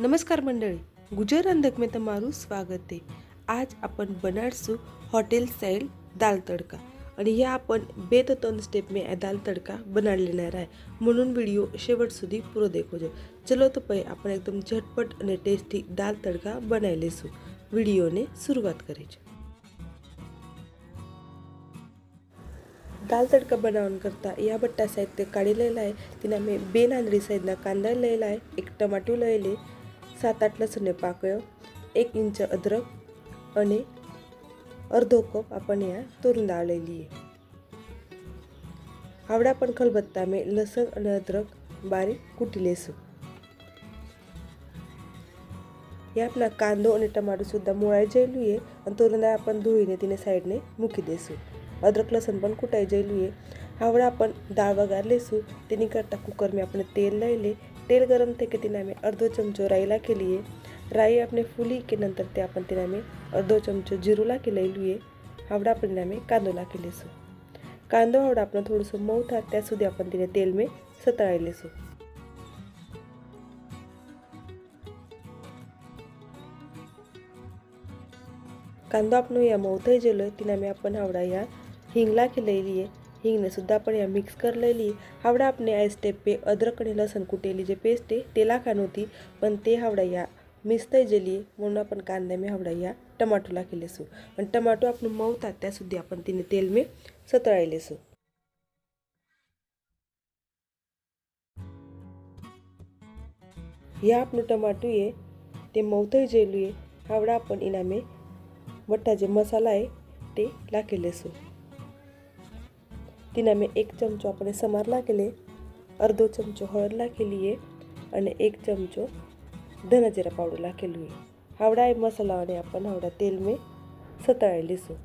नमस्कार मंडळी गुजर अंधक में तमारू स्वागत आहे. आज आपण बनाडसू हॉटेल साईड दाल तडका आणि हे आपण बेततोन स्टेप में दाल तडका बना लेणार आहे. म्हणून व्हिडिओ शेवट सुधी पुरो देखो जो चलो तो पै आपण एकदम झटपट आणि टेस्टी दाल तडका बनाय लेसू व्हिडिओने सुरुवात करायची. दाल तडका बनावण्याकरता या बट्टा साहित्य काढी आहे. तिने आम्ही बे नांदरी साईडनं कांदा लिहिला आहे एक टमाटो लिहिले सात आठ लसणे पाकळं एक इंच अद्रक आणि अर्धो कप आपण या तोरून लावलेली आहे. आवडा पण खलबत्ता में लसण आणि अद्रक बारीक कुटी लेसू. हे आपला कांदो आणि टमाटोसुद्धा मुळाय जैलू आहे आणि तोरून आपण धुळीने तिने साईडने मुकी देसू. अद्रक लसण पण कुटाय जैलू आहे. आवडा आपण डाळ वगार लेसू तिने करता कुकर मी आपण तेल लायले तेल गरम थे कि तिना में अर्धो चमचो राईला के लिए राई आपने फुली के नंतर ते आपण तिना में अर्धो चमचो जिरूला के लई लिए हावडा आपण में कांदोला के सो कांदो हावडा आपण थोडंसं मऊ था त्या सुधी आपण तिने तेल में सतळाई सो कांदो अपनो या मऊ थे जेलो तिने आम्ही आपण हावडा या हिंगला केलेली लिए हिंगने सुद्धा आपण या मिक्स करलेली. हावडा आपले आईस्टेप पे अद्रक आणि लसण कुटेली जे पेस्ट आहे ते लाखान होती. पण ते हावडा या मिसतय जेली. म्हणून आपण कांदा मी हावडा या टमाटोला केलेसू. आणि टमाटो आपण मवतात त्यासुद्धा आपण तिने तेल मी सतळायलेसू. या आपण टमाटो आहे ते मवतय जेलू आहे हावडा आपण इनामे बट्टा जे मसाला आहे ते लाखेलेसू લેશું તેના મેં એક ચમચો આપણે સમાર લાખેલે અડધો ચમચો હળદ લાખેલી એ અને એક ચમચો ધના જીરા પાવડર લાખેલું એ હાવડા એ મસાલાને आपण હાવડા તેલ મેં સતળાઈ લેશું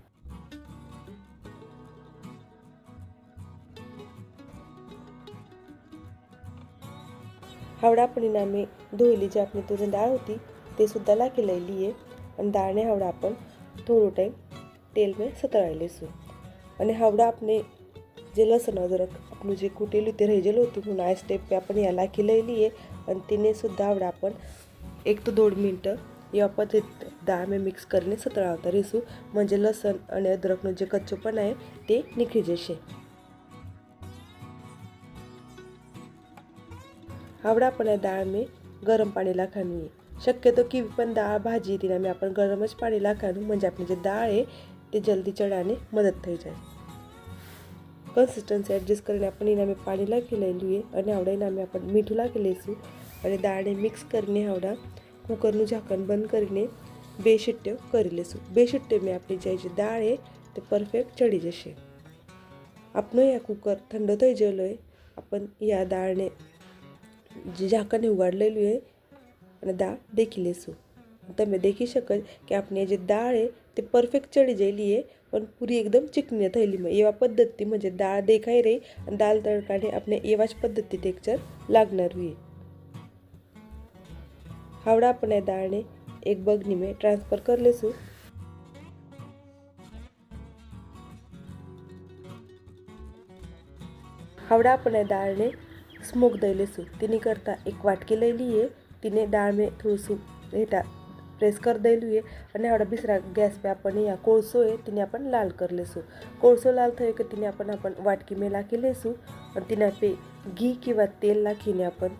हावडा आपण नामे धुवली जी आपली तुरी डाळ होती ते सुद्धा लाखी લઈ અને દાળને હાવડા आपण થોડો ટાઈમ તેલ મેં સતળાઈ લેશું અને હાવડા આપણે જે લસણ અદરક આપણું જે કૂટેલું તે રહી ગયેલું હતું म्हणून આ स्टेप पे आपण याला की लई लिए आणि तिने सुद्धा आवडा आपण एक તો દોઢ મિનિટ या पद्धत डाळ મેં મિક્સ કરીને સતળાવતા રહીશું म्हणजे લસણ અને અદરકનું જે કચ્ચોપણ आहे તે નીકળી જશે आवडा आपण या डाळ મેં ગરમ પાણી લાખવાનું आहे शक्यतो की पण डाळ भाजी तिला મેં आपण गरमच પાણી લાખવાનું म्हणजे આપણી જે દાળ आहे તે જલ્દી ચડાને મદદ થઈ જાય કન્સિસ્ટન્સી એડજસ્ટ કરીને આપણે એના મેં પાણી નાખી લઈ લઈએ અને આવડે એના આપણે મીઠું નાખી લઈશું અને દાળને મિક્સ કરીને આવડા કુકરનું ઝાકણ બંધ કરીને બે શીટ્ટીઓ કરી લઈશું બે શીટ્ટીઓમાં આપણી જાય છે દાળ તે પરફેક્ટ ચડી જશે. આપણો આ કુકર ઠંડો થઈ ગયેલો હોય આપણ આ દાળને ઝાંકણને ઉગાડ લઈ એ અને દાળ દેખી લેશું. તમે દેખી શકો કે આપણી જે દાળ એ તે પરફેક્ટ ચડી જઈ લઈએ પણ પૂરી એકદમ ચીકણી થયેલી એવા પદ્ધતિ म्हणजे डाळ દેખાઈ રહી અને દાળ તડકાને આપણે એવા જ પદ્ધતિ ટેક્ચર लागणार हुई हावड़ा આપણે દાળને એક બગની મેં ટ્રાન્સફર કરી લેશું हावड़ा આપણે દાળને સ્મોક દઈ લેશું તેની કરતાં એક વાટકી લઈ લઈએ તેને દાળ મેં થોડુંસું હેઠા प्रेस कर दिलुए आणि हाडं बिसरा गॅस पे आपण या कोळसो आहे तिने आपण लाल कर लेसू. कोळसो लाल थय की तिने आपण आपण वाटकी मेला की लेसू. आणि तिने पे घी किंवा तेल ला खिने आपण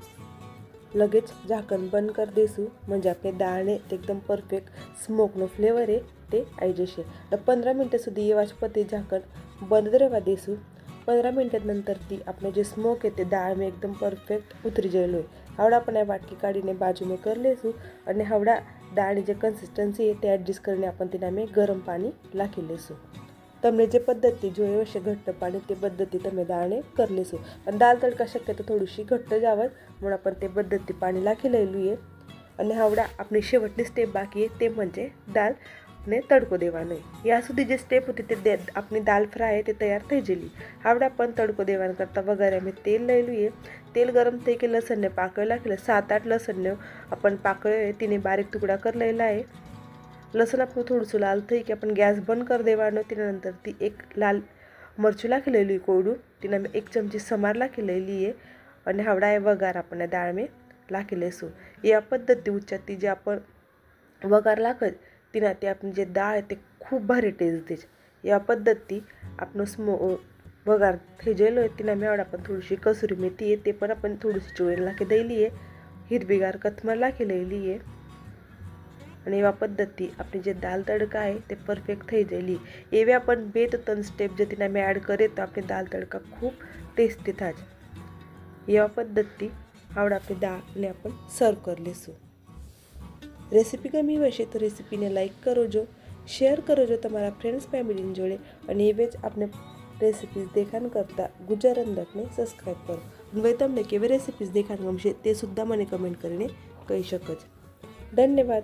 लगेच झाकण बंद कर देसू. म्हणजे आपले डाळ आहे ते एकदम परफेक्ट स्मोक नो फ्लेवर आहे ते आयजेशे पंधरा मिनटं सुद्धा येवाच पते झाकण बंद रेवा देसू. पंधरा मिनटानंतर ती આપણે જે સ્મોક છે તે દાળમાં એકદમ પરફેક્ટ ઉતરી ગયેલો હોય હાવડા આપણે આ વાટકી કાઢીને બાજુમાં કરી લેશું અને હાવડા દાળની જે કન્સિસ્ટન્સી છે તે એડજસ્ટ કરીને આપણે તેના મેં ગરમ પાણી લાખી લેશું તમને જે પદ્ધતિ જોઈએ હશે ઘટ્ટ પાણી તે પદ્ધતિ તમે દાળને કરી લેશું અને દાળ તડકા શક્યતો થોડીશી ઘટ્ટ જ આવે म्हणून आपण તે પદ્ધતિ પાણી લાખી લેલું છે અને હાવડા આપણી शेवटली स्टेप बाकी आहे ते म्हणजे દાળ ને તડકો દેવાનો યા સુધી જે સ્ટેપ હતી તે આપણી દાલ ફ્રાય તે તૈયાર થઈ જેલી આપણે પણ તડકો દેવાનું કરતાં વઘારે અમે તેલ લઈ લઈએ તેલ ગરમ થઈ કે લસણને પાકળ નાખેલા સાત આઠ લસણને आपण પાકળ્યો તેને બાरीक तुकडा कर लेला आहे लसूण आपण थोडंसं लाल થઈ કે आपण गॅस बंद कर देवानं त्यानंतर ती एक लाल મરચું લાખી લઈ લઈએ કોરડું તેને અમે એક ચમચી સમાર લાખી લઈ લઈએ અને હવડાએ વઘાર આપણને દાળ મેં લાખી લઈશું એ આ પદ્ધતિ ઉચ્ચતી જે आपण વઘાર લાખત તેનાથી તે આપણી જે દાળ તે ખૂબ ભારે ટેસ્ટ દે છે. એવા પદ્ધતિ આપણો સ્મો વઘાર થઈ ગયેલો હોય તેના મેળા પણ થોડીશી કસૂરી મેથી એ તે પણ આપણને થોડુંસી ચોળી નાખી દઈ લઈએ હિરવી ગાર કથમાં નાખી લઈ લઈએ. અને એવા પદ્ધતિ આપણી જે દાલ તડકા હોય તે પરફેક્ટ થઈ ગયેલી એવા પણ બે તો ત્રણ સ્ટેપ જે તેના મેં એડ કરીએ તો આપણી દાલ તડકા ખૂબ ટેસ્ટી થાય એવા પદ્ધતિ આવડે આપણે દાળને આપણે સર્વ કરી લઈશું રેસીપી ગમી હશે તો રેસીપીને લાઇક કરો જો, શેર કરો જો તમારા ફ્રેન્ડ્સ, ફેમિલીની જોડે અને એવે જ આપણે રેસીપીઝ દેખાણ કરતાં ગુજરાત અંદરને સબસ્ક્રાઈબ કરો. હવે તમને કેવી રેસીપીઝ દેખાણ ગમશે તે સુદ્ધા મને કમેન્ટ કરીને કહી શકો છો. ધન્યવાદ.